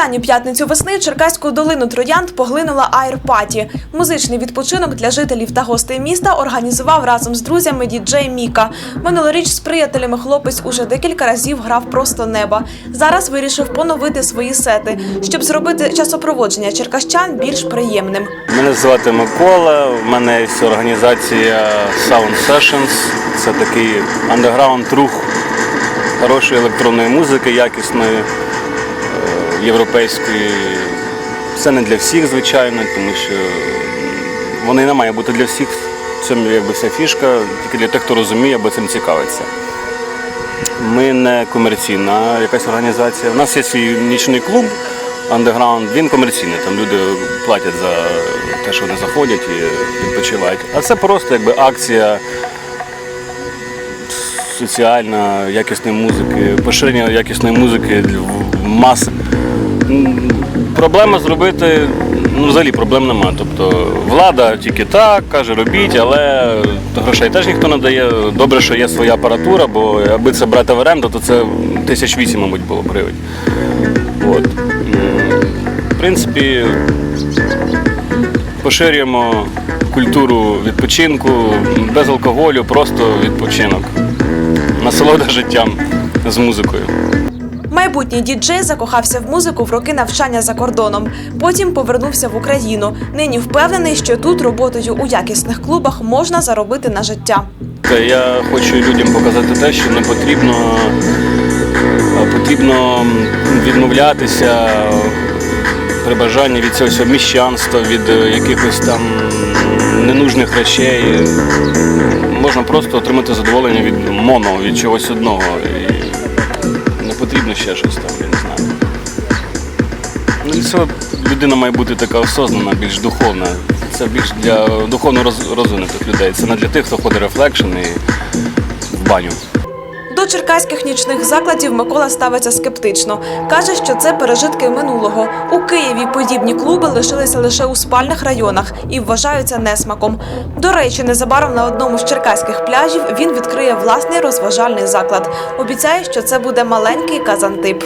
останню п'ятницю весни Черкаську долину Троянд поглинула Айрпаті. Музичний відпочинок для жителів та гостей міста організував разом з друзями діджей Міка. Минулоріч з приятелями хлопець уже декілька разів грав просто неба. Зараз вирішив поновити свої сети, щоб зробити часопроводження черкащан більш приємним. Мене звати Микола. В мене є організація Sound Sessions. Це такий андеграунд рух хорошої електронної музики, якісної, європейської. Це не для всіх, звичайно, тому що вони не має бути для всіх. В якби вся фішка, тільки для тих, хто розуміє або цим цікавиться. Ми не комерційна якась організація. У нас є свій нічний клуб андеграунд, він комерційний. Там люди платять за те, що вони заходять і відпочивають. А це просто якби акція соціальна, якісної музики, поширення якісної музики в маси. Проблема зробити, ну взагалі проблем нема. Тобто влада тільки так, каже, робіть, але грошей теж ніхто не дає. Добре, що є своя апаратура, бо аби це брати в оренду, то це тисяч вісім, мабуть, було гривень. От. В принципі, поширюємо культуру відпочинку без алкоголю, просто відпочинок. Насолода життям з музикою. Майбутній діджей закохався в музику в роки навчання за кордоном. Потім повернувся в Україну. Нині впевнений, що тут роботою у якісних клубах можна заробити на життя. Я хочу людям показати те, що не потрібно, потрібно відмовлятися при бажанні від цього міщанства, від е, якихось там ненужних речей. Можна просто отримати задоволення від моно, від чогось одного. Ще щось там, я не знаю. Ну, і це людина має бути така осознана, більш духовна. Це більш для духовно роз- розвинутих людей. Це не для тих, хто ходить рефлекшн і в баню. Черкаських нічних закладів Микола ставиться скептично. Каже, що це пережитки минулого. У Києві подібні клуби лишилися лише у спальних районах і вважаються несмаком. До речі, незабаром на одному з черкаських пляжів він відкриє власний розважальний заклад. Обіцяє, що це буде маленький казантип.